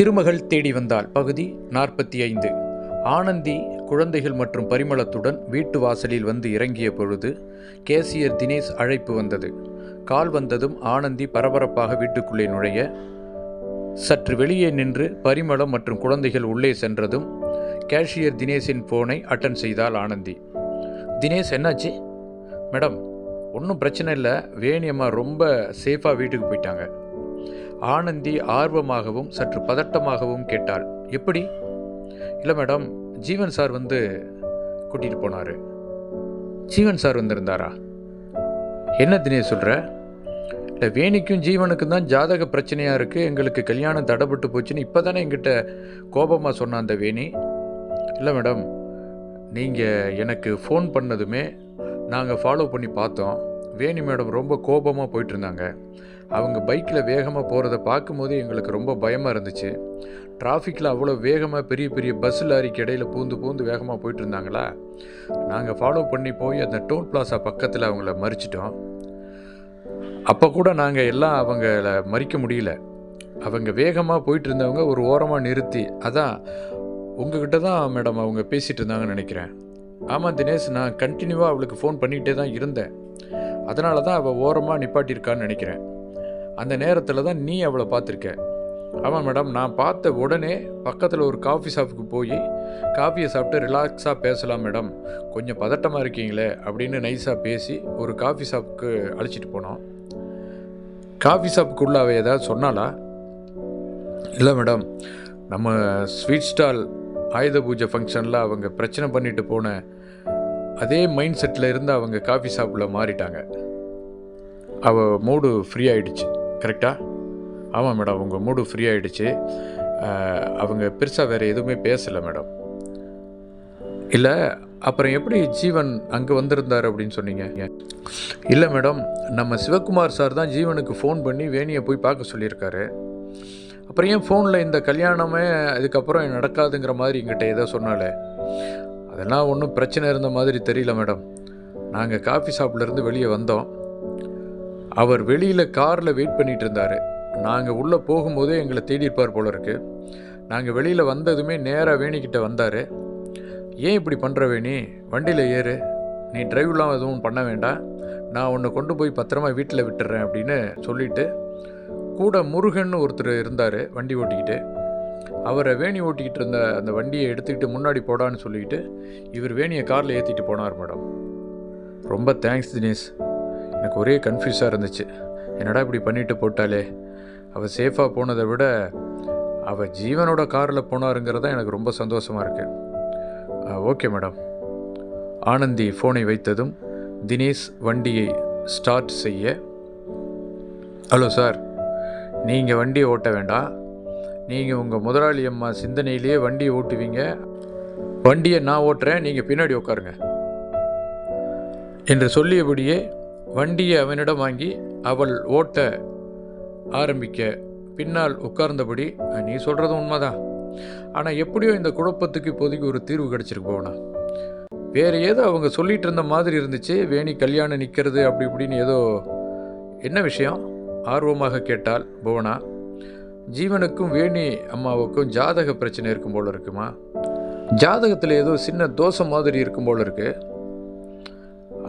திருமகள் தேடி வந்தால் பகுதி நாற்பத்தி ஐந்து. ஆனந்தி குழந்தைகள் மற்றும் பரிமளத்துடன் வீட்டு வாசலில் வந்து இறங்கிய பொழுது கேசியர் தினேஷ் அழைப்பு வந்தது. கால் வந்ததும் ஆனந்தி பரபரப்பாக வீட்டுக்குள்ளே நுழைய சற்று வெளியே நின்று பரிமளம் மற்றும் குழந்தைகள் உள்ளே சென்றதும் கேஷியர் தினேஷின் ஃபோனை அட்டன் செய்தால் ஆனந்தி. தினேஷ் என்னாச்சு? மேடம் ஒன்றும் பிரச்சனை இல்லை. வேணியம்மா ரொம்ப சேஃபாக வீட்டுக்கு போயிட்டாங்க. ஆனந்தி ஆர்வமாகவும் சற்று பதட்டமாகவும் கேட்டாள். எப்படி? இல்லை மேடம் ஜீவன் சார் வந்து கூட்டிகிட்டு போனார். ஜீவன் சார் வந்திருந்தாரா? என்ன தினேஷ் சொல்கிற இல்லை வேணிக்கும் ஜீவனுக்கும் தான் ஜாதக பிரச்சனையாக இருக்குது எங்களுக்கு கல்யாணம் தடைப்பட்டு போச்சுன்னு இப்போ தானே எங்கிட்ட கோபமாக சொன்ன அந்த வேணி. இல்லை மேடம் நீங்கள் எனக்கு ஃபோன் பண்ணதுமே நாங்கள் ஃபாலோ பண்ணி பார்த்தோம். வேணி மேடம் ரொம்ப கோபமாக போயிட்டுருந்தாங்க அவங்க பைக்கில் வேகமாக போகிறத பார்க்கும்போது எங்களுக்கு ரொம்ப பயமாக இருந்துச்சு. டிராஃபிக்கில் அவ்வளோ வேகமாக பெரிய பெரிய பஸ் லாரிக்கு இடையில் பூந்து பூந்து வேகமாக போயிட்டு இருந்தாங்களா? நாங்கள் ஃபாலோ பண்ணி போய் அந்த டோல் பிளாசா பக்கத்தில் அவங்கள மறிச்சிட்டோம். அப்போ கூட நாங்கள் எல்லாம் அவங்கள மறிக்க முடியல. அவங்க வேகமாக போயிட்டு இருந்தவங்க ஒரு ஓரமாக நிறுத்தி அதான் உங்ககிட்ட தான் மேடம் அவங்க பேசிகிட்டு இருந்தாங்கன்னு நினைக்கிறேன். ஆமாம் தினேஷ் நான் கண்டினியூவாக அவளுக்கு ஃபோன் பண்ணிகிட்டே தான் இருந்தேன். அதனால தான் அவள் ஓரமாக நிப்பாட்டியிருக்கான்னு நினைக்கிறேன். அந்த நேரத்தில் தான் நீ அவளை பார்த்துருக்க. ஆமாம் மேடம் நான் பார்த்த உடனே பக்கத்தில் ஒரு காஃபி ஷாப்புக்கு போய் காஃபியை சாப்பிட்டு ரிலாக்ஸாக பேசலாம் மேடம். கொஞ்சம் பதட்டமாக இருக்கீங்களே அப்படின்னு நைஸாக பேசி ஒரு காஃபி ஷாப்புக்கு அழைச்சிட்டு போனோம் காஃபி ஷாப்புக்குள்ளே அவள் ஏதாவது சொன்னாலா இல்லை மேடம் நம்ம ஸ்வீட் ஸ்டால் ஆயுத பூஜை ஃபங்க்ஷனில் அவங்க பிரச்சனை பண்ணிட்டு போன அதே மைண்ட் செட்டில் இருந்து அவங்க காஃபி ஷாப்பில் மாறிட்டாங்க. அவள் மூடு ஃப்ரீ ஆயிடுச்சு. கரெக்டாக ஆமாம் மேடம் உங்கள் மூடு ஃப்ரீ ஆகிடுச்சு அவங்க பெருசாக வேறு எதுவுமே பேசலை மேடம். இல்லை அப்புறம் எப்படி ஜீவன் அங்கே வந்திருந்தார் அப்படின்னு சொன்னீங்க? இல்லை மேடம் நம்ம சிவகுமார் சார் தான் ஜீவனுக்கு ஃபோன் பண்ணி வேணியை போய் பார்க்க சொல்லியிருக்காரு. அப்புறம் ஏன் ஃபோனில் இந்த கல்யாணமே அதுக்கப்புறம் நடக்காதுங்கிற மாதிரி எங்கிட்ட ஏதோ சொன்னாலே. அதெல்லாம் ஒன்றும் பிரச்சனை இருந்த மாதிரி தெரியல மேடம். நாங்கள் காஃபி ஷாப்லேருந்து வெளியே வந்தோம். அவர் வெளியில் காரில் வெயிட் பண்ணிட்டு இருந்தார். நாங்கள் உள்ளே போகும்போதே எங்களை தேடியிருப்பார் போல இருக்கு. நாங்கள் வெளியில் வந்ததுமே நேராக வேணிக்கிட்ட வந்தார். ஏன் இப்படி பண்ணுற வேணி? வண்டியில் ஏறு. நீ டிரைவ்லாம் எதுவும் பண்ண வேண்டாம். நான் உன்னை கொண்டு போய் பத்திரமா வீட்டில் விட்டுறேன் அப்படின்னு சொல்லிட்டு கூட முருகன் ஒருத்தர் இருந்தார் வண்டி ஓட்டிக்கிட்டு. அவரை வேணி ஓட்டிக்கிட்டு இருந்த அந்த வண்டியை எடுத்துக்கிட்டு முன்னாடி போடான்னு சொல்லிக்கிட்டு இவர் வேணியை காரில் ஏற்றிட்டு போனார் மேடம். ரொம்ப தேங்க்ஸ் தினேஷ். எனக்கு ஒரே கன்ஃபியூஸாக இருந்துச்சு. என்னடா இப்படி பண்ணிட்டு போட்டாலே? அவள் சேஃபாக போனதை விட அவள் ஜீவனோட காரில் போனாருங்கிறது தான் எனக்கு ரொம்ப சந்தோஷமாக இருக்குது ஓகே மேடம் ஆனந்தி ஃபோனை வைத்ததும் தினேஷ் வண்டியை ஸ்டார்ட் செய்ய ஹலோ சார் நீங்கள் வண்டியை ஓட்ட வேண்டாம். நீங்கள் உங்கள் முதலாளி அம்மா சிந்தனையிலேயே வண்டியை ஓட்டுவீங்க. வண்டியை நான் ஓட்டுறேன். நீங்கள் பின்னாடி உட்காருங்க. என்று சொல்லியபடியே வண்டியை அவனிடம் வாங்கி அவள் ஓட்ட ஆரம்பிக்க பின்னால் உட்கார்ந்தபடி நீ சொல்கிறது உண்மைதான். ஆனால் எப்படியோ இந்த குழப்பத்துக்கு இப்போதைக்கு ஒரு தீர்வு கிடச்சிருக்கு போனா வேறு ஏதோ அவங்க சொல்லிட்டு இருந்த மாதிரி இருந்துச்சு. வேணி கல்யாணம் நிற்கிறது அப்படி இப்படின்னு ஏதோ என்ன விஷயம்? ஆர்வமாக கேட்டால் புவனா. ஜீவனுக்கும் வேணி அம்மாவுக்கும் ஜாதக பிரச்சனை இருக்கும் போல் இருக்குமா? ஜாதகத்தில் ஏதோ சின்ன தோஷம் மாதிரி இருக்கும் போல் இருக்குது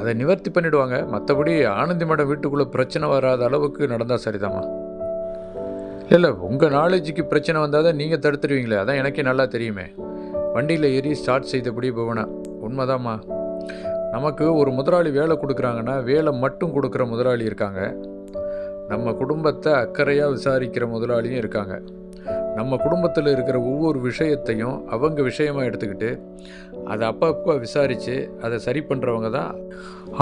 அதை நிவர்த்தி பண்ணிடுவாங்க. மற்றபடி ஆனந்தி மேடம் வீட்டுக்குள்ளே பிரச்சனை வராத அளவுக்கு நடந்தால் சரிதாம்மா. இல்லை உங்கள் நாலேஜுக்கு பிரச்சனை வந்தால் தான் நீங்கள் தடுத்துருவீங்களே. அதான் எனக்கே நல்லா தெரியுமே. வண்டியில் ஏறி ஸ்டார்ட் செய்தபடி புவனா. உண்மைதாம்மா. நமக்கு ஒரு முதலாளி வேலை கொடுக்குறாங்கன்னா வேலை மட்டும் கொடுக்குற முதலாளி இருக்காங்க. நம்ம குடும்பத்தை அக்கறையாக விசாரிக்கிற முதலாளியும் இருக்காங்க. நம்ம குடும்பத்தில் இருக்கிற ஒவ்வொரு விஷயத்தையும் அவங்க விஷயமாக எடுத்துக்கிட்டு அதை அப்பப்போ விசாரித்து அதை சரி பண்ணுறவங்க தான்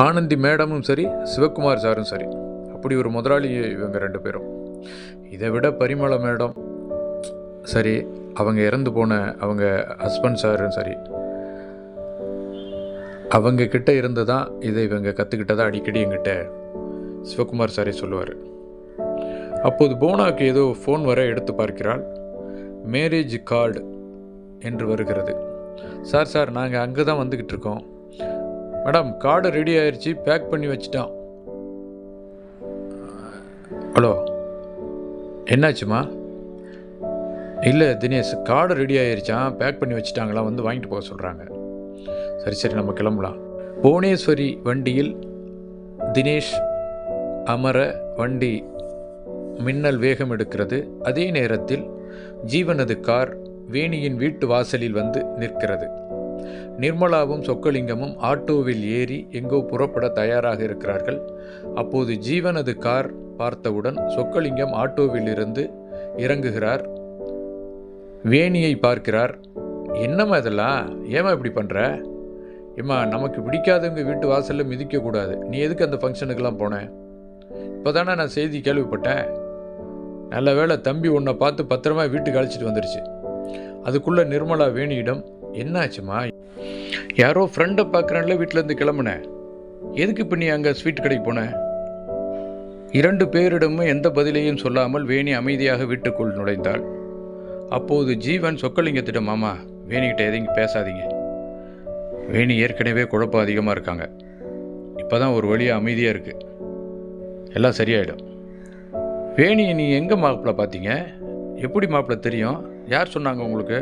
ஆனந்தி மேடமும் சரி சிவகுமார் சாரும் சரி. அப்படி ஒரு முதலாளி இவங்க ரெண்டு பேரும். இதை விட பரிமள மேடம் சரி அவங்க இறந்து போன அவங்க ஹஸ்பண்ட் சாரும் சரி. அவங்க கிட்ட இருந்து தான் இதை இவங்க கற்றுக்கிட்டதா அடிக்கடி எங்கிட்ட சிவகுமார் சாரே சொல்லுவார். அப்போது போனாக்கு ஏதோ ஃபோன் வர எடுத்து பார்க்கிறாள். மேரேஜ் கார்டு என்று வருகிறது. சார் சார் நாங்கள் அங்கே தான் வந்துக்கிட்டு இருக்கோம். மேடம் கார்டு ரெடி ஆயிடுச்சு பேக் பண்ணி வச்சிட்டோம் ஹலோ என்னாச்சுமா? இல்லை தினேஷ் கார்டு ரெடி ஆயிருச்சான் பேக் பண்ணி வச்சுட்டாங்களா? வந்து வாங்கிட்டு போக சொல்கிறாங்க சரி சரி நம்ம கிளம்பலாம். புவனேஸ்வரி வண்டியில் தினேஷ் அமர வண்டி மின்னல் வேகம் எடுக்கிறது. அதே நேரத்தில் ஜீவனது கார் வேணியின் வீட்டு வாசலில் வந்து நிற்கிறது. நிர்மலாவும் சொக்கலிங்கமும் ஆட்டோவில் ஏறி எங்கோ புறப்பட தயாராக இருக்கிறார்கள். அப்போது ஜீவனது கார் பார்த்தவுடன் சொக்கலிங்கம் ஆட்டோவில் இருந்து இறங்குகிறார். வேணியை பார்க்கிறார். என்னம்மா இதெல்லாம்? ஏமா இப்படி பண்ணுற ஏம்மா நமக்கு பிடிக்காதவங்க வீட்டு வாசலில் மிதிக்கக்கூடாது. நீ எதுக்கு அந்த ஃபங்க்ஷனுக்கெல்லாம் போன? இப்போ தானே நான் செய்தி கேள்விப்பட்டேன். நல்ல வேளை தம்பி உன்னை பார்த்து பத்திரமா வீட்டுக்கு அழைச்சிட்டு வந்துருச்சு. அதுக்குள்ளே நிர்மலா வேணியிடம் என்னாச்சுமா? யாரோ ஃப்ரெண்டை பார்க்குறேன்ல வீட்டிலேருந்து கிளம்புனேன் எதுக்கு இப்போ நீ அங்கே ஸ்வீட் கடைக்கு போன? இரண்டு பேரிடமும் எந்த பதிலையும் சொல்லாமல் வேணி அமைதியாக வீட்டுக்குள் நுழைந்தாள். அப்போது ஜீவன் சொக்கலிங்கத்திடம் மாமா வேணிக்கிட்ட எதையும் பேசாதீங்க. வேணி ஏற்கனவே குழப்பம் அதிகமாக இருக்காங்க. இப்போ தான் ஒரு வழியாக அமைதியாக இருக்குது எல்லாம் சரியாயிடும். வேணியை நீ எங்கே மாப்பிள்ள பார்த்தீங்க? எப்படி மாப்பிள்ள தெரியும்? யார் சொன்னாங்க உங்களுக்கு?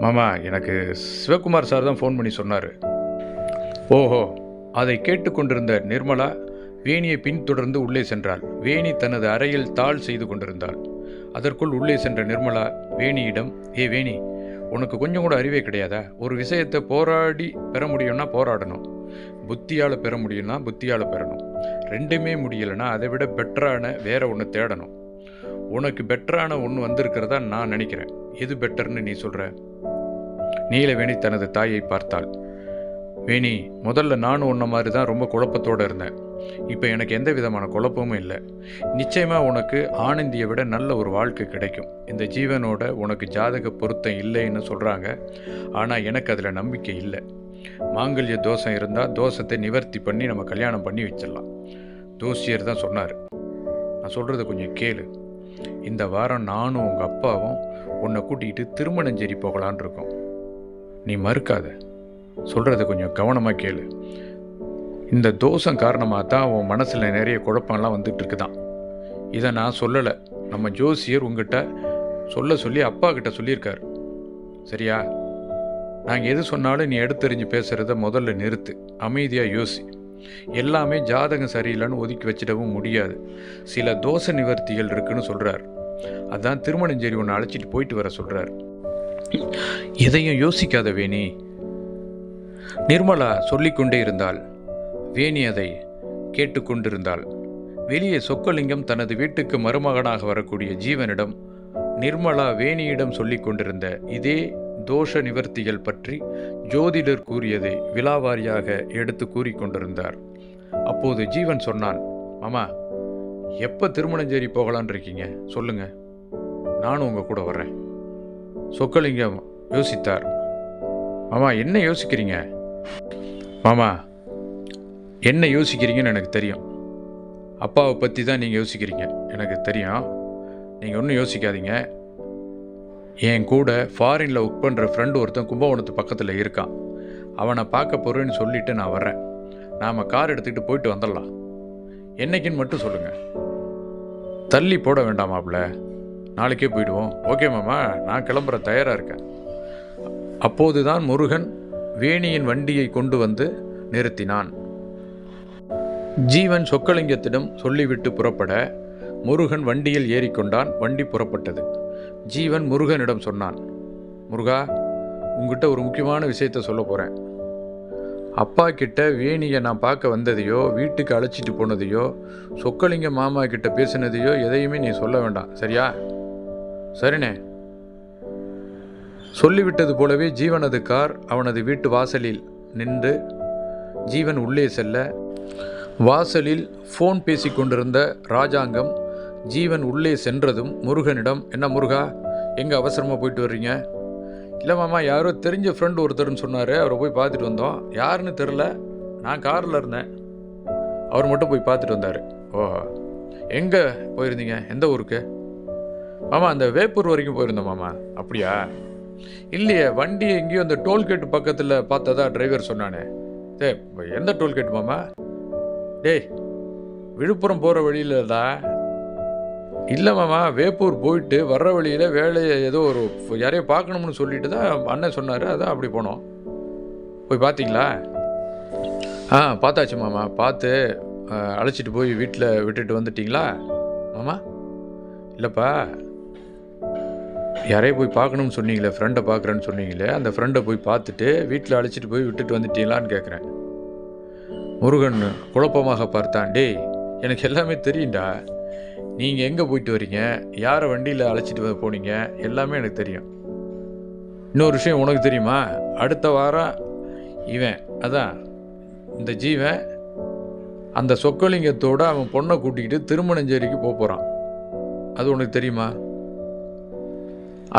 மாமா எனக்கு சிவகுமார் சார் தான் ஃபோன் பண்ணி சொன்னார். ஓஹோ அதை கேட்டுக்கொண்டிருந்த நிர்மலா வேணியை பின்தொடர்ந்து உள்ளே சென்றாள். வேணி தனது அறையில் தாள் செய்து கொண்டிருந்தாள். அதற்குள் உள்ளே சென்ற நிர்மலா வேணியிடம் ஏ வேணி உனக்கு கொஞ்சம் கூட அறிவே கிடையாதா? ஒரு விஷயத்தை போராடி பெற முடியும்னா போராடணும். புத்தியால் பெற முடியும்னா புத்தியால் பெறணும். ரெண்டுமே முடியலைன்னா அதை விட பெட்டரான வேற ஒன்று தேடணும். உனக்கு பெட்டரான ஒன்று வந்திருக்கிறதா நான் நினைக்கிறேன். எது பெட்டர்னு நீ சொல்கிற நீலவேணி தனது தாயை பார்த்தாள். வேணி முதல்ல நானும் உன்ன மாதிரி தான் ரொம்ப குழப்பத்தோடு இருந்தேன். இப்போ எனக்கு எந்த விதமான குழப்பமும் இல்லை. நிச்சயமாக உனக்கு ஆனந்தியை விட நல்ல ஒரு வாழ்க்கை கிடைக்கும். இந்த ஜீவனோட உனக்கு ஜாதக பொருத்தம் இல்லைன்னு சொல்கிறாங்க ஆனால் எனக்கு அதில் நம்பிக்கை இல்லை. மாங்கல்ய தோஷம் இருந்தால் தோஷத்தை நிவர்த்தி பண்ணி நம்ம கல்யாணம் பண்ணி வச்சிடலாம். தோசியர் தான் சொன்னார். நான் சொல்கிறத கொஞ்சம் கேளு. இந்த வாரம் நானும் உங்கள் அப்பாவும் உன்னை கூட்டிகிட்டு திருமணஞ்சேரி போகலான் இருக்கோம். நீ மறுக்காத. சொல்கிறத கொஞ்சம் கவனமாக கேளு. இந்த தோஷம் காரணமாக தான் உன் மனசில் நிறைய குழப்பம்லாம் வந்துட்டு இருக்குதான். இதை நான் சொல்லலை. நம்ம ஜோசியர் உங்ககிட்ட சொல்ல சொல்லி அப்பா கிட்ட சொல்லியிருக்கார். சரியா? நாங்கள் எது சொன்னாலும் நீ எடுத்தெறிஞ்சு பேசுகிறத முதல்ல நிறுத்து. அமைதியாக யோசி. எல்லாமே ஜாதகம் சரியில்லைன்னு ஒதுக்கி வச்சிடவும் முடியாது. சில தோஷ நிவர்த்திகள் இருக்குன்னு சொல்கிறார் அதான் திருமணஞ்சேரி ஒன்று அழைச்சிட்டு போயிட்டு வர சொல்கிறார் எதையும் யோசிக்காத வேணி. நிர்மலா சொல்லிக்கொண்டே இருந்தாள். வேணி அதை கேட்டுக்கொண்டிருந்தாள். வெளியே சொக்கலிங்கம் தனது வீட்டுக்கு மருமகனாக வரக்கூடிய ஜீவனிடம் நிர்மலா வேணியிடம் சொல்லிக் கொண்டிருந்த இதே தோஷ நிவர்த்திகள் பற்றி ஜோதிடர் கூறியதை விலாவாரியாக எடுத்து கூறிக்கொண்டிருந்தார். அப்போது ஜீவன் சொன்னான் மாமா எப்போ திருமணஞ்சேரி போகலான் இருக்கீங்க? சொல்லுங்க. நானும் உங்கள் கூட வர்றேன். சொக்கலிங்கம் யோசித்தார். மாமா என்ன யோசிக்கிறீங்க? மாமா என்ன யோசிக்கிறீங்கன்னு எனக்கு தெரியும். அப்பாவை பற்றி தான் நீங்கள் யோசிக்கிறீங்க. எனக்கு தெரியும். நீங்கள் ஒன்றும் யோசிக்காதீங்க. என் கூட ஃபாரினில் ஒர்க் பண்ணுற ஃப்ரெண்டு ஒருத்தன் கும்பகோணத்து பக்கத்தில் இருக்கான். அவனை பார்க்க போகிறேன்னு சொல்லிவிட்டு நான் வர்றேன். நாம் கார் எடுத்துக்கிட்டு போயிட்டு வந்துடலாம். என்னைக்குன்னு மட்டும் சொல்லுங்கள் தள்ளி போட வேண்டாமாப்ல நாளைக்கே போயிடுவோம். ஓகே மாமா நான் கிளம்புற தயாராக இருக்கேன். அப்போதுதான் முருகன் வேணியின் வண்டியை கொண்டு வந்து நிறுத்தினான். ஜீவன் சொக்கலிங்கத்திடம் சொல்லிவிட்டு புறப்பட முருகன் வண்டியில் ஏறிக்கொண்டான். வண்டி புறப்பட்டது. ஜீவன் முருகனிடம் சொன்னான் முருகா உங்ககிட்ட ஒரு முக்கியமான விஷயத்த சொல்ல போகிறேன் அப்பா கிட்ட வேணியை நான் பார்க்க வந்ததையோ வீட்டுக்கு அழைச்சிட்டு போனதையோ சொக்கலிங்க மாமா கிட்ட பேசினதையோ எதையுமே நீ சொல்ல வேண்டாம் சரியா? சரிண்ணே. சொல்லிவிட்டது போலவே ஜீவனது கார் அவனது வீட்டு வாசலில் நின்று ஜீவன் உள்ளே செல்ல வாசலில் ஃபோன் பேசிக்கொண்டிருந்த ராஜாங்கம் ஜீவன் உள்ளே சென்றதும் முருகனிடம் என்ன முருகா எங்கே அவசரமாக போயிட்டு வர்றீங்க? இல்லை மாமா யாரோ தெரிஞ்ச ஃப்ரெண்டு ஒருத்தர்னு சொன்னார். அவரை போய் பார்த்துட்டு வந்தோம். யாருன்னு தெரில நான் காரில் இருந்தேன். அவர் மட்டும் போய் பார்த்துட்டு வந்தார். ஓ எங்கே போயிருந்தீங்க? எந்த ஊருக்கு? மாமா அந்த வேப்பூர் வரைக்கும் போயிருந்தோம் மாமா. அப்படியா? இல்லையே வண்டி எங்கேயோ அந்த டோல்கேட் பக்கத்தில் பார்த்ததா டிரைவர் சொன்னானே. சே எந்த டோல்கேட் மாமா? டேய் விழுப்புரம் போகிற வழியிலடா இல்லை மாமா வேப்பூர் போயிட்டு வர்ற வழியில் வேலையை ஏதோ ஒரு யாரையோ பார்க்கணும்னு சொல்லிட்டு தான் அண்ணன் சொன்னார். அதான் அப்படி போனோம். போய் பார்த்தீங்களா ஆ பார்த்தாச்சு மாமா. பார்த்து அழைச்சிட்டு போய் வீட்டில் விட்டுட்டு வந்துட்டிங்களா? மாமா? இல்லைப்பா. யாரையும் போய் பார்க்கணும்னு சொன்னீங்களே ஃப்ரெண்டை பார்க்குறேன்னு சொன்னீங்களே அந்த ஃப்ரெண்டை போய் பார்த்துட்டு வீட்டில் அழைச்சிட்டு போய் விட்டுட்டு வந்துட்டீங்களான்னு கேட்குறேன் முருகன் குழப்பமாக பார்த்தான். டேய் எனக்கு எல்லாமே தெரியும்டா. நீங்கள் எங்கே போயிட்டு வரீங்க? யாரை வண்டியில் அழைச்சிட்டு போனீங்க? எல்லாமே எனக்கு தெரியும். இன்னொரு விஷயம் உனக்கு தெரியுமா? அடுத்த வாரம் இவன் அதான் இந்த ஜீவன் அந்த சொக்கலிங்கத்தோடு அவன் பொண்ணை கூட்டிக்கிட்டு திருமணஞ்சேரிக்கு போக போகிறான் அது உனக்கு தெரியுமா?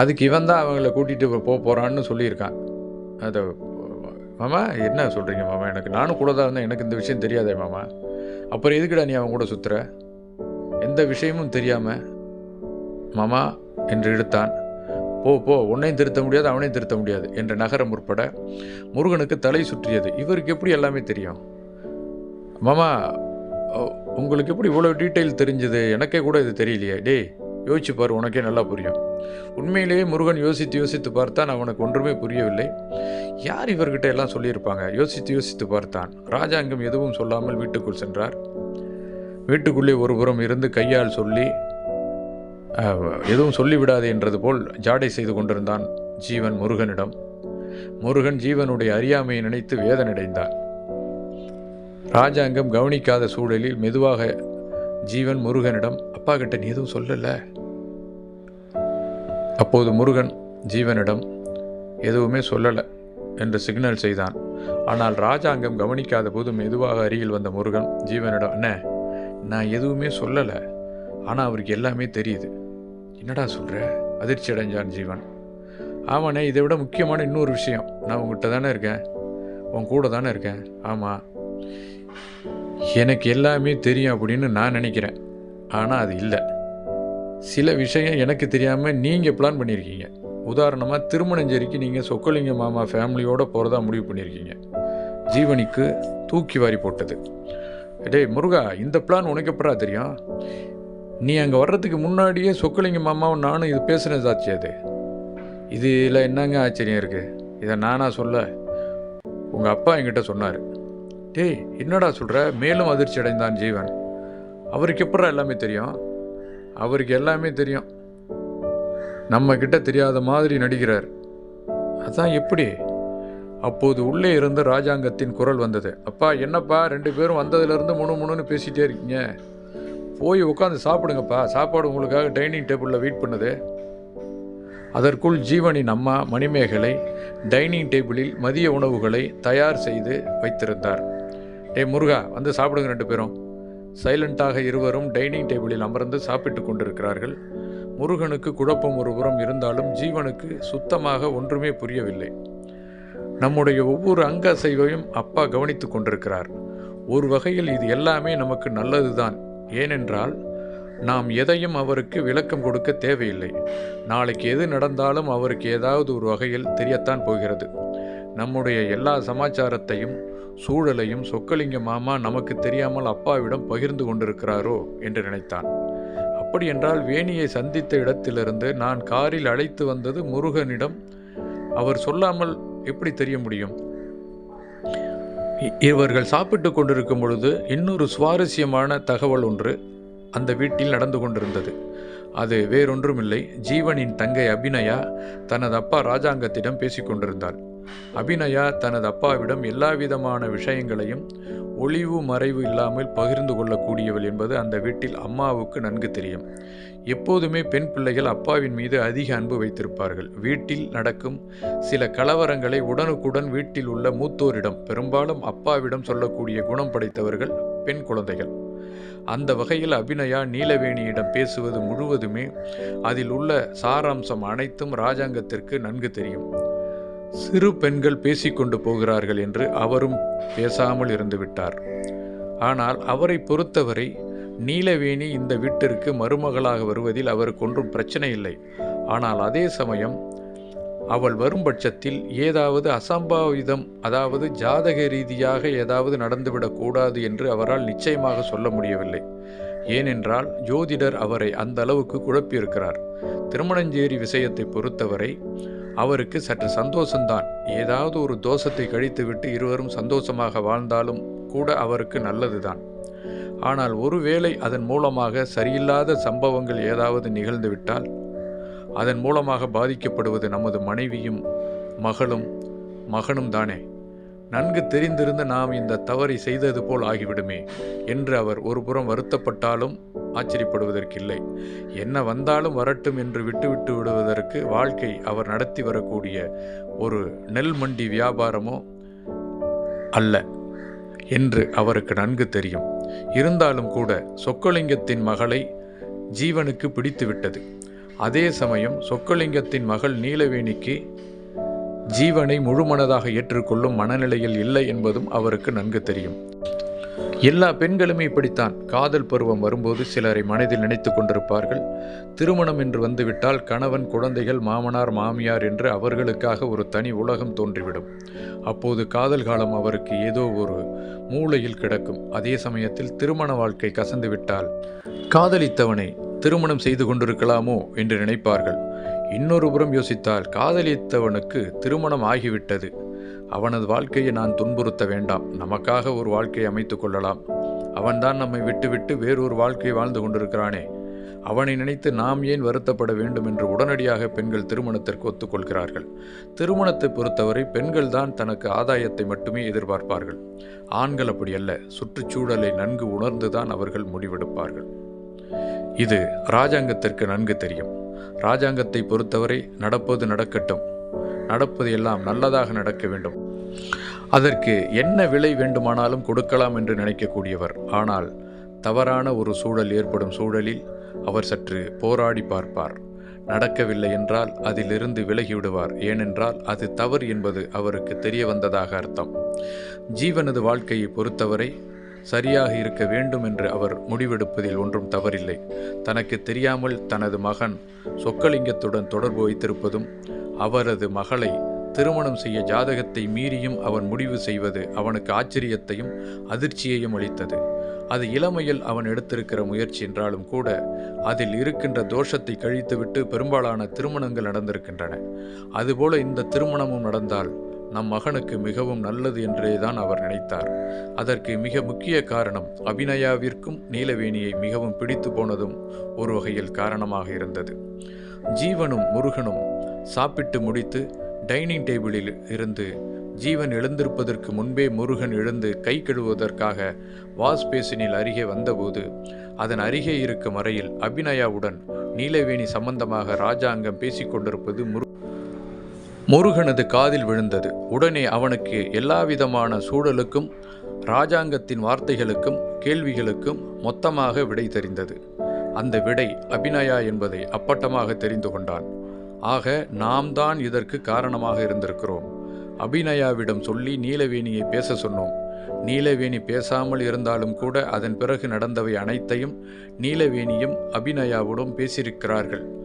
அதுக்கு இவன் தான் அவங்கள கூட்டிகிட்டு போக போகிறான்னு சொல்லியிருக்கான். அதை மாமா என்ன சொல்கிறீங்க மாமா? எனக்கு நானும் கூட தான் இருந்தேன். எனக்கு இந்த விஷயம் தெரியாதே மாமா. அப்புறம் எதுக்குடா நீ அவன் கூட சுற்றுற எந்த விஷயமும் தெரியாமல் மாமா என்று இழுத்தான். போ போ உன்னையும் திருத்த முடியாது அவனையும் திருத்த முடியாது என்ற நகரம் உட்பட முருகனுக்கு தலை சுற்றியது. இவருக்கு எப்படி எல்லாமே தெரியும்? மாமா உங்களுக்கு எப்படி இவ்வளோ டீட்டெயில் தெரிஞ்சது? எனக்கே கூட இது தெரியலையே. டேய் யோசிச்சு பாரு உனக்கே நல்லா புரியும். உண்மையிலேயே முருகன் யோசித்து யோசித்து பார்த்தான் அவனுக்கு ஒன்றுமே புரியவில்லை. யார் இவர்கிட்ட எல்லாம் சொல்லியிருப்பாங்க? யோசித்து யோசித்து பார்த்தான். ராஜாங்கம் எதுவும் சொல்லாமல் வீட்டுக்குள் சென்றார். வீட்டுக்குள்ளே ஒருபுறம் இருந்து கையால் சொல்லி எதுவும் சொல்லிவிடாது என்றது போல் ஜாடை செய்து கொண்டிருந்தான் ஜீவன் முருகனிடம். முருகன் ஜீவனுடைய அறியாமையை நினைத்து வேதனடைந்தான் ராஜாங்கம் கவனிக்காத சூழலில் மெதுவாக ஜீவன் முருகனிடம் அப்பா கிட்ட நீ எதுவும் சொல்லல? அப்போது முருகன் ஜீவனிடம் எதுவுமே சொல்லலை என்று சிக்னல் செய்தான். ஆனால் ராஜாங்கம் கவனிக்காத போது மெதுவாக அருகில் வந்த முருகன் ஜீவனிடம் அண்ணே நான் எதுவுமே சொல்லலை. ஆனால் அவருக்கு எல்லாமே தெரியுது. என்னடா சொல்கிற அதிர்ச்சி அடைஞ்சான் ஜீவன். ஆமாண்ணே இதை விட முக்கியமான இன்னொரு விஷயம். நான் உங்ககிட்ட தானே இருக்கேன். உன் கூட தானே இருக்கேன். ஆமாம் எனக்கு எல்லாமே தெரியும் அப்படின்னு நான் நினைக்கிறேன். ஆனால் அது இல்லை. சில விஷயம் எனக்கு தெரியாமல் நீங்கள் பிளான் பண்ணியிருக்கீங்க. உதாரணமாக திருமணஞ்சேரிக்கு நீங்கள் சொக்கலிங்க மாமா ஃபேமிலியோடு போகிறதா முடிவு பண்ணியிருக்கீங்க. ஜீவனிக்கு தூக்கி வாரி போட்டது. டேய் முருகா இந்த பிளான் உனக்கு எப்படா தெரியும்? நீ அங்கே வர்றதுக்கு முன்னாடியே சொக்கலிங்க மாமாவும் நானும் இது பேசுனது ஆச்சு அது இதில் என்னங்க ஆச்சரியம் இருக்குது இதை நானாக சொல்ல உங்கள் அப்பா என்கிட்ட சொன்னார். டேய் என்னடா சொல்கிற மேலும் அதிர்ச்சி அடைந்தான் ஜீவன். அவருக்கு எப்படா எல்லாமே தெரியும்? அவருக்கு எல்லாமே தெரியும். நம்ம தெரியாத மாதிரி நடிக்கிறார். அதான் எப்படி? அப்போது உள்ளே இருந்து ராஜாங்கத்தின் குரல் வந்தது. அப்பா என்னப்பா? ரெண்டு பேரும் வந்ததுலேருந்து முணு முணுன்னு பேசிட்டே இருக்கீங்க. போய் உட்காந்து சாப்பிடுங்கப்பா. சாப்பாடு உங்களுக்காக டைனிங் டேபிளில் வெயிட் பண்ணுது. அதற்குள் ஜீவனின் அம்மா மணிமேகலை டைனிங் டேபிளில் மதிய உணவுகளை தயார் செய்து வைத்திருந்தார். டே முருகா வந்து சாப்பிடுங்க ரெண்டு பேரும். சைலண்டாக இருவரும் டைனிங் டேபிளில் அமர்ந்து சாப்பிட்டு கொண்டிருக்கிறார்கள். முருகனுக்கு குழப்பம் ஒருபுறம் இருந்தாலும் ஜீவனுக்கு சுத்தமாக ஒன்றுமே புரியவில்லை. நம்முடைய ஒவ்வொரு அங்க அசைவையும் அப்பா கவனித்துக் கொண்டிருக்கிறார். ஒரு வகையில் இது எல்லாமே நமக்கு நல்லதுதான். ஏனென்றால் நாம் எதையும் அவருக்கு விளக்கம் கொடுக்க தேவையில்லை. நாளைக்கு எது நடந்தாலும் அவருக்கு ஏதாவது ஒரு வகையில் தெரியத்தான் போகிறது. நம்முடைய எல்லா சமாச்சாரத்தையும் சூழலையும் சொக்கலிங்க மாமா நமக்கு தெரியாமல் அப்பாவிடம் பகிர்ந்து கொண்டிருக்கிறாரோ என்று நினைத்தான். அப்படியென்றால் வேணியை சந்தித்த இடத்திலிருந்து நான் காரில் அழைத்து வந்தது முருகனிடம் அவர் சொல்லாமல் எப்படி தெரிய முடியும்? இ- இவர்கள் சாப்பிட்டு கொண்டிருக்கும் பொழுது இன்னொரு சுவாரஸ்யமான தகவல் ஒன்று அந்த வீட்டில் நடந்து கொண்டிருந்தது. அது வேறொன்றுமில்லை. ஜீவனின் தங்கை அபிநயா தனது அப்பா ராஜாங்கத்திடம் பேசிக்கொண்டிருந்தாள் அபிநயா தனது அப்பாவிடம் எல்லா விதமான விஷயங்களையும் ஒளிவு மறைவு இல்லாமல் பகிர்ந்து கொள்ளக்கூடியவள் என்பது அந்த வீட்டில் அம்மாவுக்கு நன்கு தெரியும். எப்போதுமே பெண் பிள்ளைகள் அப்பாவின் மீது அதிக அன்பு வைத்திருப்பார்கள். வீட்டில் நடக்கும் சில கலவரங்களை உடனுக்குடன் வீட்டில் உள்ள மூத்தோரிடம் பெரும்பாலும் அப்பாவிடம் சொல்லக்கூடிய குணம் படைத்தவர்கள் பெண் குழந்தைகள். அந்த வகையில் அபிநயா நீலவேணியிடம் பேசுவது முழுவதுமே அதில் உள்ள சாராம்சம் அனைத்தும் ராஜாங்கத்திற்கு நன்கு தெரியும். சிறு பெண்கள் பேசிக்கொண்டு போகிறார்கள் என்று அவரும் பேசாமல் இருந்துவிட்டார் ஆனால் அவரை பொறுத்தவரை நீலவேணி இந்த வீட்டிற்கு மருமகளாக வருவதில் அவருக்கு ஒன்றும் பிரச்சனை இல்லை. ஆனால் அதே சமயம் அவள் வரும் பட்சத்தில் ஏதாவது அசம்பாவிதம் அதாவது ஜாதக ரீதியாக ஏதாவது நடந்துவிடக்கூடாது என்று அவரால் நிச்சயமாக சொல்ல முடியவில்லை. ஏனென்றால் ஜோதிடர் அவரை அந்த அளவுக்கு குழப்பியிருக்கிறார். திருமணஞ்சேரி விஷயத்தை பொறுத்தவரை அவருக்கு சற்று சந்தோஷம்தான் ஏதாவது ஒரு தோஷத்தை கழித்துவிட்டு இருவரும் சந்தோஷமாக வாழ்ந்தாலும் கூட அவருக்கு நல்லதுதான். ஆனால் ஒருவேளை அதன் மூலமாக சரியில்லாத சம்பவங்கள் ஏதாவது நிகழ்ந்துவிட்டால் அதன் மூலமாக பாதிக்கப்படுவது நமது மனைவியும் மகளும் மகனும் தானே நன்கு தெரிந்திருந்த நாம் இந்த தவறை செய்தது போல் ஆகிவிடுமே என்று அவர் ஒருபுறம் வருத்தப்பட்டாலும் ஆச்சரியப்படுவதற்கில்லை. என்ன வந்தாலும் வரட்டும் என்று விட்டுவிட்டு விடுவதற்கு வாழ்க்கை அவர் நடத்தி வரக்கூடிய ஒரு நெல் மண்டி வியாபாரமோ அல்ல என்று அவருக்கு நன்கு தெரியும். இருந்தாலும் கூட சொக்கலிங்கத்தின் மகளை ஜீவனுக்கு பிடித்துவிட்டது. அதே சமயம் சொக்கலிங்கத்தின் மகள் நீலவேணிக்கு ஜீவனை முழுமனதாக ஏற்றுக்கொள்ளும் மனநிலையில் இல்லை என்பதும் அவருக்கு நன்கு தெரியும். எல்லா பெண்களுமே இப்படித்தான். காதல் பருவம் வரும்போது சிலரை மனதில் நினைத்து கொண்டிருப்பார்கள். திருமணம் என்று வந்துவிட்டால் கணவன் குழந்தைகள் மாமனார் மாமியார் என்று அவர்களுக்காக ஒரு தனி உலகம் தோன்றிவிடும். அப்போது காதல் காலம் அவருக்கு ஏதோ ஒரு மூளையில் கிடக்கும். அதே சமயத்தில் திருமண வாழ்க்கை கசந்துவிட்டால் காதலித்தவனை திருமணம் செய்து கொண்டிருக்கலாமோ என்று நினைப்பார்கள். இன்னொரு புறம் யோசித்தால் காதலித்தவனுக்கு திருமணம் ஆகிவிட்டது. அவனது வாழ்க்கையை நான் துன்புறுத்த வேண்டாம். நமக்காக ஒரு வாழ்க்கையை அமைத்துக் கொள்ளலாம். அவன்தான் நம்மை விட்டுவிட்டு வேறொரு வாழ்க்கை வாழ்ந்து கொண்டிருக்கிறானே. அவனை நினைத்து நாம் ஏன் வருத்தப்பட வேண்டும் என்று உடனடியாக பெண்கள் திருமணத்திற்கு ஒத்துக்கொள்கிறார்கள். திருமணத்தை பொறுத்தவரை பெண்கள் தான் தனக்கு ஆதாயத்தை மட்டுமே எதிர்பார்ப்பார்கள். ஆண்கள் அப்படியல்ல சுற்றுச்சூழலை நன்கு உணர்ந்துதான் அவர்கள் முடிவெடுப்பார்கள். இது ராஜாங்கத்திற்கு நன்கு தெரியும். ராஜாங்கத்தை பொறுத்தவரை நடப்பது நடக்கட்டும். நடப்பது எல்லாம் நல்லதாக நடக்க வேண்டும். அதற்கு என்ன விலை வேண்டுமானாலும் கொடுக்கலாம் என்று நினைக்கக்கூடியவர். ஆனால் தவறான ஒரு சூழல் ஏற்படும் சூழலில் அவர் சற்று போராடி பார்ப்பார். நடக்கவில்லை என்றால் அதிலிருந்து விலகிவிடுவார். ஏனென்றால் அது தவறு என்பது அவருக்கு தெரிய வந்ததாக அர்த்தம். ஜீவனது வாழ்க்கையை பொறுத்தவரை சரியாக இருக்க வேண்டும் என்று அவர் முடிவெடுப்பதில் ஒன்றும் தவறில்லை. தனக்கு தெரியாமல் தனது மகன் சொக்கலிங்கத்துடன் தொடர்பு வைத்திருப்பதும் அவரது மகளை திருமணம் செய்ய ஜாதகத்தை மீறியும் அவன் முடிவு செய்வது அவனுக்கு ஆச்சரியத்தையும் அதிர்ச்சியையும் அளித்தது. அது இளமையில் அவன் எடுத்திருக்கிற முயற்சி என்றாலும் கூட அதில் இருக்கின்ற தோஷத்தை கழித்துவிட்டு பெரும்பாலான திருமணங்கள் நடந்திருக்கின்றன. அதுபோல இந்த திருமணமும் நடந்தால் நம் மகனுக்கு மிகவும் நல்லது என்றே தான் அவர் நினைத்தார். அதற்கு மிக முக்கிய காரணம் அபிநயாவிற்கும் நீலவேணியை மிகவும் பிடித்து போனதும் ஒரு வகையில் காரணமாக இருந்தது. ஜீவனும் முருகனும் சாப்பிட்டு முடித்து டைனிங் டேபிளில் இருந்து ஜீவன் எழுந்திருப்பதற்கு முன்பே முருகன் எழுந்து கை கழுவுவதற்காக வாஷ் பேசினில் அருகே வந்தபோது அதன் அருகே இருக்கும் அறையில் அபிநயாவுடன் நீலவேணி சம்பந்தமாக ராஜாங்கம் பேசிக்கொண்டிருப்பது முரு முருகனது காதில் விழுந்தது. உடனே அவனுக்கு எல்லாவிதமான சூழலுக்கும் ராஜாங்கத்தின் வார்த்தைகளுக்கும் கேள்விகளுக்கும் மொத்தமாக விடை தெரிந்தது. அந்த விடை அபிநயா என்பதை அப்பட்டமாக தெரிந்து கொண்டான். ஆக நாம் தான் இதற்கு காரணமாக இருந்திருக்கிறோம். அபிநயாவிடம் சொல்லி நீலவேணியை பேச சொன்னோம். நீலவேணி பேசாமல் இருந்தாலும் கூட அதன் பிறகு நடந்தவை அனைத்தையும் நீலவேணியும் அபிநயாவுடன் பேசியிருக்கிறார்கள்.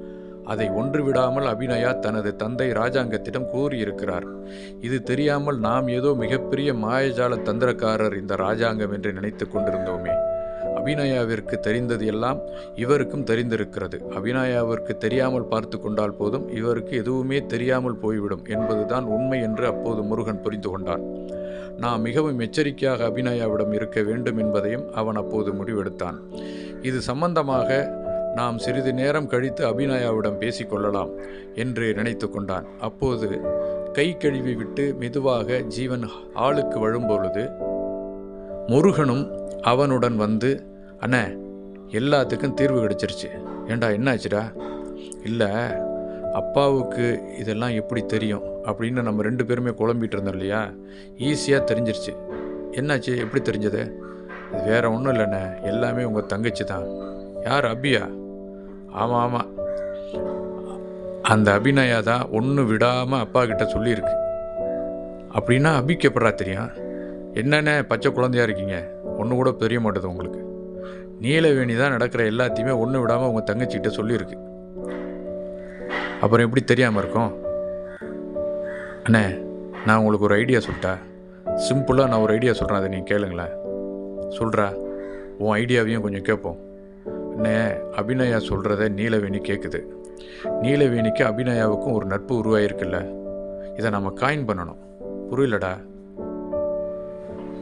அதை ஒன்று விடாமல் அபிநயா தனது தந்தை ராஜாங்கத்திடம் கூறியிருக்கிறார். இது தெரியாமல் நாம் ஏதோ மிகப்பெரிய மாயஜால தந்திரக்காரர் இந்த ராஜாங்கம் என்று நினைத்து கொண்டிருந்தோமே. அபிநயாவிற்கு தெரிந்தது எல்லாம் இவருக்கும் தெரிந்திருக்கிறது. அபிநயாவிற்கு தெரியாமல் பார்த்து கொண்டால் போதும் இவருக்கு எதுவுமே தெரியாமல் போய்விடும் என்பதுதான் உண்மை என்று அப்போது முருகன் புரிந்து கொண்டான். நாம் மிகவும் எச்சரிக்கையாக அபிநயாவிடம் இருக்க வேண்டும் என்பதையும் அவன் அப்போது முடிவெடுத்தான். இது சம்பந்தமாக நாம் சிறிது நேரம் கழித்து அபிநயாவிடம் பேசிக்கொள்ளலாம் என்று நினைத்து கொண்டான். அப்போது கை கழுவி விட்டு மெதுவாக ஜீவன் ஆளுக்கு வழும்பொழுது முருகனும் அவனுடன் வந்து அண்ணே எல்லாத்துக்கும் தீர்வு கிடைச்சிருச்சு. ஏண்டா என்னாச்சுடா? இல்லை அப்பாவுக்கு இதெல்லாம் எப்படி தெரியும்? அப்படின்னு நம்ம ரெண்டு பேருமே குழம்பிட்டு இருந்தோம் இல்லையா? ஈஸியாக தெரிஞ்சிருச்சு. என்னாச்சு? எப்படி தெரிஞ்சது? இது வேற ஒன்றும் இல்லைண்ணே. எல்லாமே உங்கள் தங்கச்சி தான். யார்? அபியா? ஆமாம். ஆமாம் அந்த அபிநயா தான் ஒன்று விடாமல் அப்பா கிட்ட சொல்லியிருக்கு. அப்படின்னா அபிக்கு எப்படா தெரியும்? என்னென்ன பச்சை குழந்தையா இருக்கீங்க? ஒன்று கூட தெரிய மாட்டேது உங்களுக்கு. நீலவேணி தான் நடக்கிற எல்லாத்தையுமே ஒன்று விடாமல் உங்கள் தங்கச்சிக்கிட்ட சொல்லியிருக்கு. அப்புறம் எப்படி தெரியாமல் இருக்கும்? அண்ணே நான் உங்களுக்கு ஒரு ஐடியா சொல்லிட்டா. சிம்பிளாக நான் ஒரு ஐடியா சொல்கிறேன் அதை நீங்கள் கேளுங்களேன். சொல்கிறா உன் ஐடியாவையும் கொஞ்சம் கேட்போம். அபிநயா சொல்கிறத நீலவேணி கேட்குது நீலவேணிக்கு அபிநயாவுக்கும் ஒரு நட்பு உருவாயிருக்குல்ல. இதை நம்ம காயின் பண்ணணும். புரியலடா?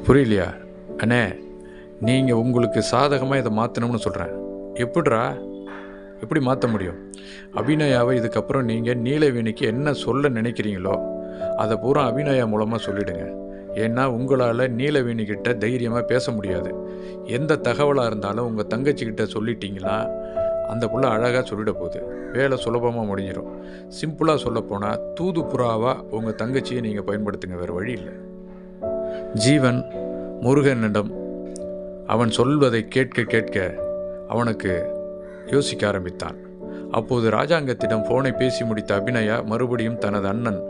புரியலையா? அண்ணே நீங்கள் உங்களுக்கு சாதகமாக இதை மாற்றணும்னு சொல்கிறேன் எப்படிடா? எப்படி மாற்ற முடியும்? அபிநயாவை இதுக்கப்புறம் நீங்கள் நீலவேணிக்கு என்ன சொல்ல நினைக்கிறீங்களோ அதை பூரா அபிநயா மூலமாக சொல்லிவிடுங்க ஏன்னா உங்களால் நீலவேணிகிட்ட தைரியமாக பேச முடியாது. எந்த தகவலாக இருந்தாலும் உங்கள் தங்கச்சிக்கிட்ட சொல்லிட்டீங்கன்னா அந்த புள்ள அழகாக சொல்லிட போகுது. வேலை சுலபமாக முடிஞ்சிடும் சிம்பிளாக சொல்லப்போனால் தூது புறாவாக உங்கள் தங்கச்சியை நீங்கள் பயன்படுத்துங்க வேறு வழி இல்லை. ஜீவன் முருகனிடம் அவன் சொல்வதை கேட்க கேட்க அவனுக்கு யோசிக்க ஆரம்பித்தான். அப்போது ராஜாங்கத்திடம் ஃபோனை பேசி முடித்த அபிநயா மறுபடியும் தனது அண்ணன்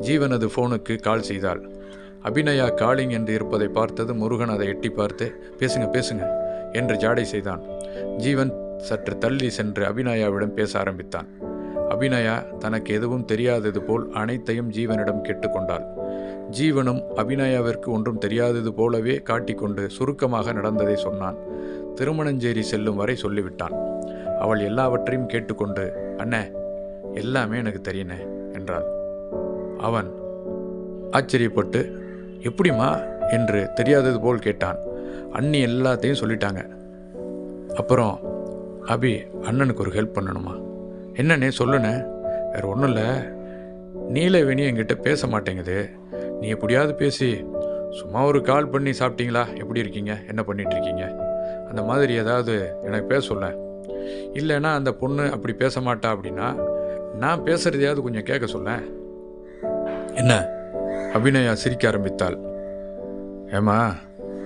ஜீவனது ஃபோனுக்கு கால் செய்தாள். அபிநயா காலிங் என்று இருப்பதை பார்த்தது முருகன் அதை எட்டி பார்த்து பேசுங்க பேசுங்க என்று ஜாடை செய்தான். ஜீவன் சற்று தள்ளி சென்று அபிநயாவிடம் பேச ஆரம்பித்தான். அபிநயா தனக்கு எதுவும் தெரியாதது போல் அனைத்தையும் ஜீவனிடம் கேட்டுக்கொண்டாள் ஜீவனும் அபிநயாவிற்கு ஒன்றும் தெரியாதது போலவே காட்டிக்கொண்டு சுருக்கமாக நடந்ததை சொன்னான். திருமணஞ்சேரி செல்லும் வரை சொல்லிவிட்டான். அவள் எல்லாவற்றையும் கேட்டுக்கொண்டு அண்ணே எல்லாமே எனக்கு தெரியணே என்றாள். அவன் ஆச்சரியப்பட்டு எப்படிம்மா என்று தெரியாதது போல் கேட்டான். அண்ணி எல்லாத்தையும் சொல்லிட்டாங்க. அப்புறம் அபி அண்ணனுக்கு ஒரு ஹெல்ப் பண்ணணுமா? என்னண்ணே சொல்லுண்ணே. வேறு ஒன்றும் இல்லை. நீலவேணி என்கிட்ட பேச மாட்டேங்குது. நீ எப்படியாவது பேசி சும்மா ஒரு கால் பண்ணி சாப்பிட்டீங்களா? எப்படி இருக்கீங்க? என்ன பண்ணிட்டு இருக்கீங்க? அந்த மாதிரி ஏதாவது எனக்கு பேச சொல்ல. இல்லைன்னா அந்த பொண்ணு அப்படி பேச மாட்டா அப்படின்னா நான் பேசுகிறதையாவது கொஞ்சம் கேட்க சொல்லேன். என்ன? அபிநயா சிரிக்க ஆரம்பித்தாள். ஏம்மா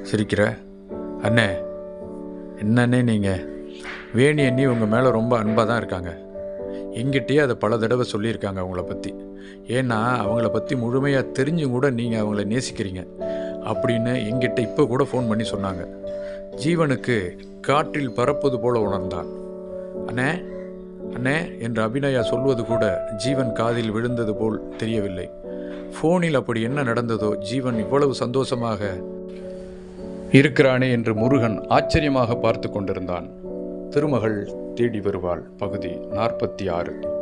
சிரிக்கிற? அண்ணே என்னண்ணே நீங்கள் வேணி அண்ணி உங்கள் மேலே ரொம்ப அன்பாக தான் இருக்காங்க. எங்கிட்டயே அதை பல தடவை சொல்லியிருக்காங்க அவங்கள பற்றி ஏன்னா அவங்கள பற்றி முழுமையாக தெரிஞ்சும் கூட நீங்கள் அவங்கள நேசிக்கிறீங்க. அப்படின்னு எங்கிட்ட இப்போ கூட ஃபோன் பண்ணி சொன்னாங்க. ஜீவனுக்கு காற்றில் பறப்பது போல உணர்ந்தான். அண்ணே அண்ணே என்று அபிநயா சொல்வது கூட ஜீவன் காதில் விழுந்தது போல் தெரியவில்லை. ஃபோனில் அப்படி என்ன நடந்ததோ ஜீவன் இவ்வளவு சந்தோஷமாக இருக்கிறானே என்று முருகன் ஆச்சரியமாக பார்த்து கொண்டிருந்தான். திருமகள் தேடி வருவாள். பகுதி நாற்பத்தி ஆறு.